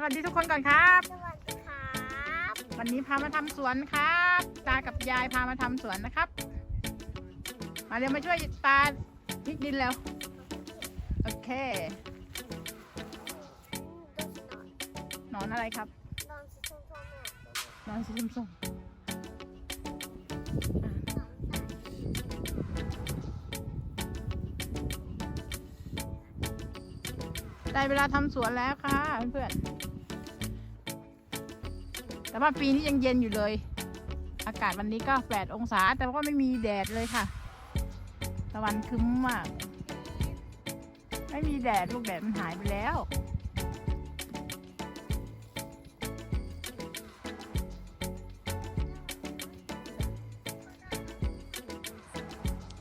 สวัสดีทุกคนก่อนครับ สวัสดีครับ วันนี้พามาทำสวนครับ ตากับยายพามาทำสวนนะครับ มาเดี๋ยวมาช่วยตาพลิกดินแล้ว โอเคดูสิหน่อยหนอนอะไรครับลองสิชมชมเนี่ยหนอนสีส้มๆ ได้เวลาทำสวนแล้วค่ะเพื่อนๆ แต่ว่าปีนี้ยังเย็นอยู่เลย อากาศวันนี้ก็8องศา แต่ว่าไม่มีแดดเลยค่ะ ตะวันคึ้มมาก ไม่มีแดดลูกแดดมันหายไปแล้ว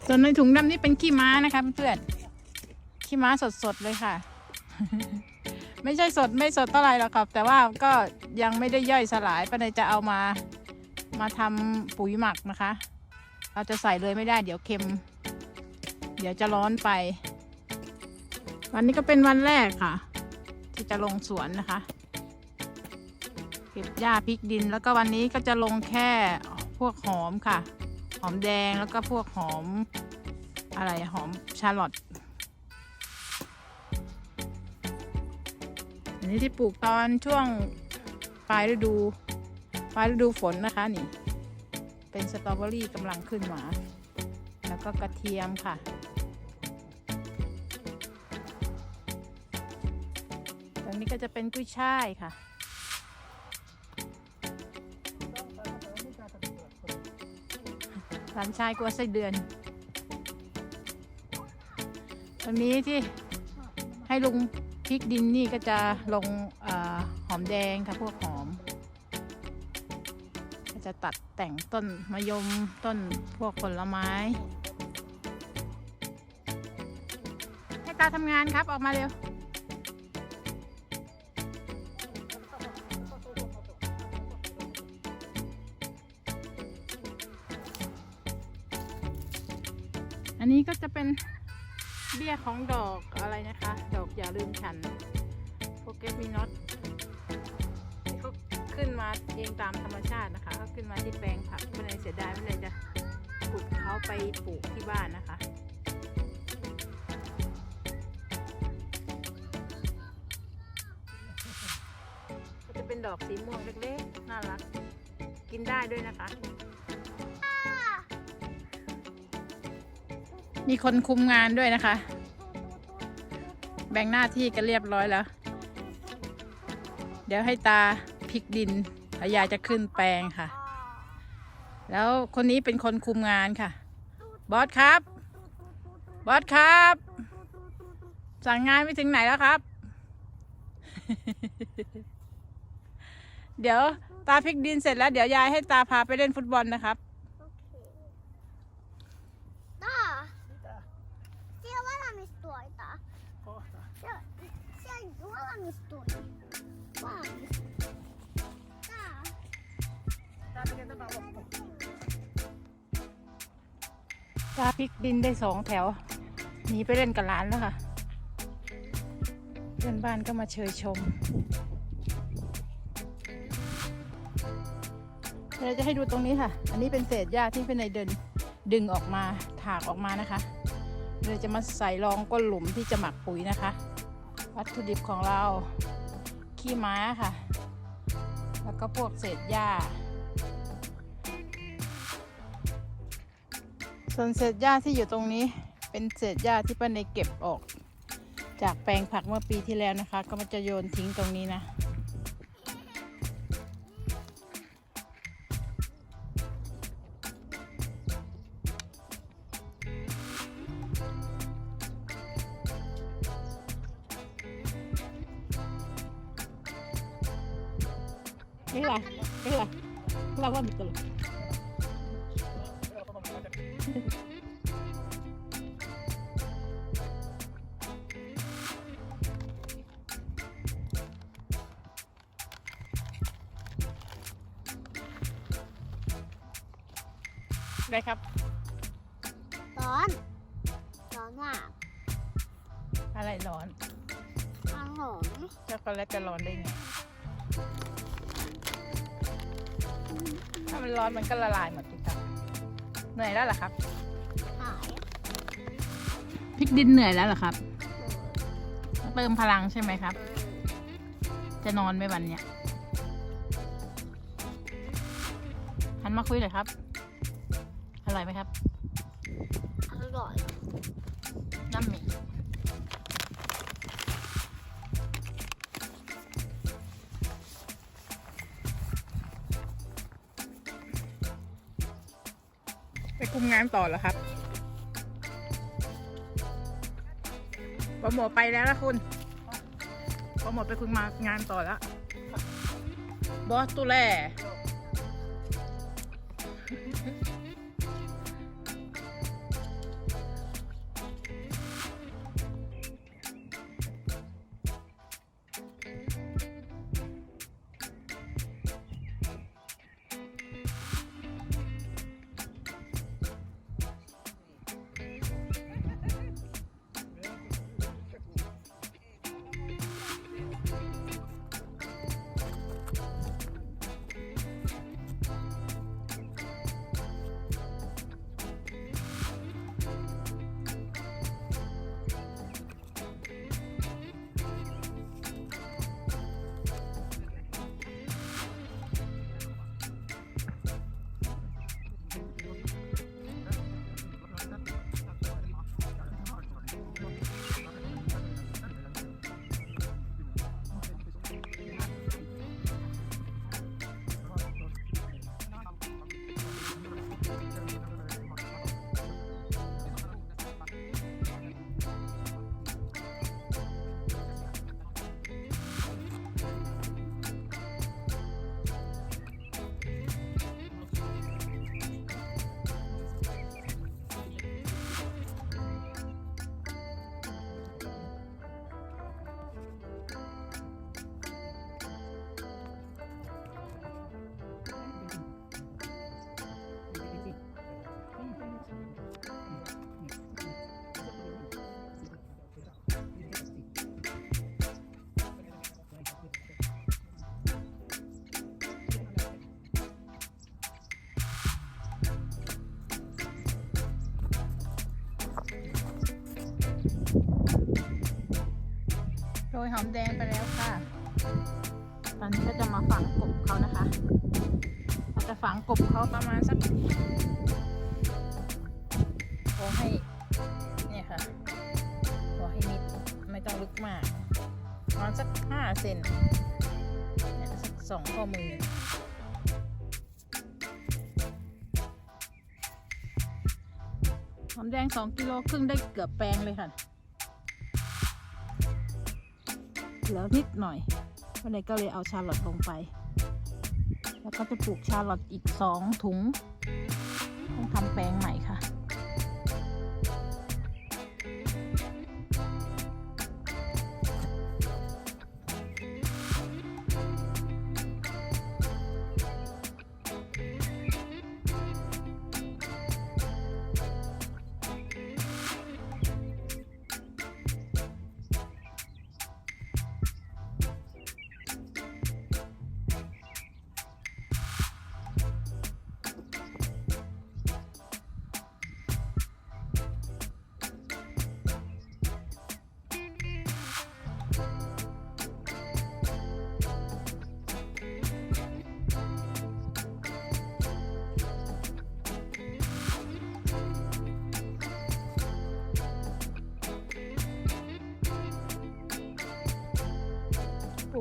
ส่วนในถุงดำนี่เป็นขี้ม้านะคะเพื่อนๆขี้ม้าสดๆเลยค่ะ ไม่ใช่สดไม่สดเท่าไหร่หรอกครับ แต่ว่าก็ยังไม่ได้ย่อยสลายป้าเนยจะเอามามาทำปุ๋ยหมักนะคะ เราจะใส่เลยไม่ได้เดี๋ยวเค็ม เดี๋ยวจะร้อนไป วันนี้ก็เป็นวันแรกค่ะ ที่จะลงสวนนะคะ เก็บหญ้าพริกดิน แล้วก็วันนี้ก็จะลงแค่พวกหอมค่ะ หอมแดงแล้วก็พวกหอมอะไรหอมชาลอต นี้ที่ปลูกตอนช่วงปลายฤดู ปลายฤดูฝนนะคะนี่ เป็นสตรอเบอรี่กำลังขึ้นมาแล้วก็กระเทียมค่ะ ตรงนี้ก็จะเป็นกุ้ยช่ายค่ะ หลานชายกลัวไส้เดือน ตรงนี้ที่ให้ลุง พริกดินนี่ก็จะลงอหอมแดงค่ะพวกหอม ก็จะตัดแต่งต้นมะยมต้นพวกผลไม้ ให้ตาทำงานครับออกมาเร็วอันนี้ก็จะเป็น เบี้ยของดอกอะไรนะคะ ดอกอย่าลืมฉันโปเกตมีน็อตเขาขึ้นมาเองตามธรรมชาตินะคะเขาขึ้นมาที่แปลงผักไม่เลยเสียดายไม่เลยจะขุดเขาไปปลูกที่บ้านนะคะจะเป็นดอกสีม่วงเล็กๆ น่ารัก กินได้ด้วยนะคะ มีคนคุมงานด้วยนะคะ แบ่งหน้าที่กันเรียบร้อยแล้ว เดี๋ยวให้ตาพลิกดินพยาจะขึ้นแปลงค่ะ แล้วคนนี้เป็นคนคุมงานค่ะ บอสครับ บอสครับ สั่งงานไปถึงไหนแล้วครับ เดี๋ยวตาพลิกดินเสร็จแล้ว เดี๋ยวยายให้ตาพาไปเล่นฟุตบอลนะครับ โอเคตาเชื่อว่าเรามีสวยตาเชื่อเชื่อ ว่าเรามีสวยว่าเรามีสวยตาตาพิกดินได้สองแถวหนีไปเล่นกับหลานแล้วค่ะ เพื่อนบ้านก็มาเชยชมเราจะให้ดูตรงนี้ค่ะ อันนี้เป็นเศษหญ้าที่เป็นในเดินดึงออกมาถากออกมานะคะเราจะมาใส่รองก้นหลุมที่จะหมักปุ๋ยนะคะ วัตถุดิบของเรา ขี้ม้าค่ะ แล้วก็พวกเศษหญ้า ส่วนเศษหญ้าที่อยู่ตรงนี้เป็นเศษหญ้าที่ป้าในเก็บออก จากแปลงผักเมื่อปีที่แล้วนะคะ ก็มันจะโยนทิ้งตรงนี้นะ นี่ล่ะนี่ล่ะเราว่ามีตัวได้ครับร้อนร้อนมากอะไรร้อนร้อนหอมช็อกโกแลตจะร้อนได้ไง ถ้ามันร้อนมันก็ละลายหมดสิครับเหนื่อยแล้วเหรอครับหายพริกดินเหนื่อยแล้วเหรอครับ เติมพลังใช่ไหมครับ จะนอนไหมวันเนี้ยหันมาคุยเลยครับ อร่อยไหมครับ อร่อย ไปคุมงานต่อเหรอครับปรโมอไปแล้วละคุณปรโมอไปคุมงานต่อแล้วบอสตุแล ยหอมแดงไปแล้วค่ะ ตอนนี้ก็จะมาฝังกบเขานะคะเราจะฝังกบเขาประมาณสักพอให้เนี่ยค่ะพอให้นิดไม่ต้องลึกมากประมาณสักห้าเซนเนี่ยสักสองข้อมือหอมแดงสองกิโลครึ่งได้เกือบแปลงเลยค่ะ เหลือนิดหน่อยวันนี้ก็เลยเอาชาลอตลงไป แล้วก็จะปลูกชาลอตอีกสองถุงต้องทำแปลงใหม่ค่ะ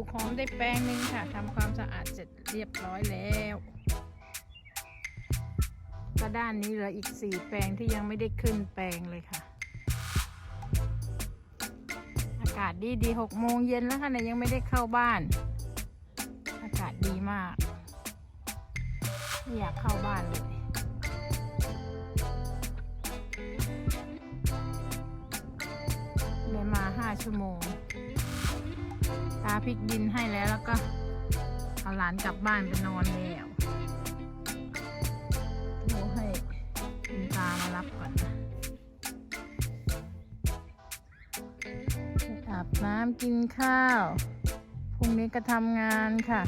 กหอมได้แปลงหนึ่งค่ะทำความสะอาดเสร็จเรียบร้อยแล้วก็ด้านนี้เหลืออีกสี่แปลงที่ยังไม่ได้ขึ้นแปลงเลยค่ะ อากาศดีดีหกโมงเย็นแล้วค่ะเนี่ยยังไม่ได้เข้าบ้าน อากาศดีมากไม่อยากเข้าบ้านเลยเลยมาห้าชั่วโมง ตาพริกดินให้แล้วแล้วก็เอาหลานกลับบ้านไปนอนแล้วโทรให้คุณตามารับก่อนนะอาบน้ำกินข้าว พรุ่งนี้ก็ทำงานค่ะ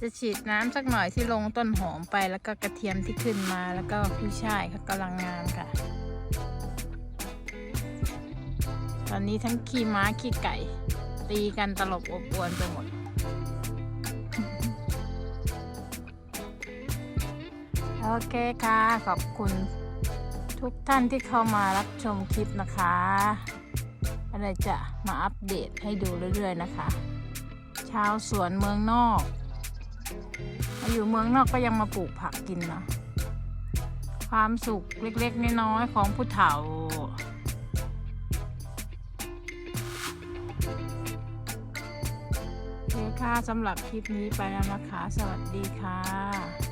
จะฉีดน้ำสักหน่อยที่ลงต้นหอมไปแล้วก็กระเทียมที่ขึ้นมาแล้วก็กุ้ชายค่ะกำลังงามค่ะ อนนี้ทั้งขี้ม้าขี้ไก่ ตีกันตลบอบอวนไปหมด โอเคค่ะ ขอบคุณทุกท่านที่เข้ามารับชมคลิปนะคะอะไรจะมาอัปเดตให้ดูเรื่อยๆนะคะ ชาวสวนเมืองนอกมาอยู่เมืองนอกก็ยังมาปลูกผักกินเนาะความสุขเล็กๆน้อยๆของผู้เฒ่า ค่ะสำหรับคลิปนี้ไปแล้วนะคะ สวัสดีค่ะ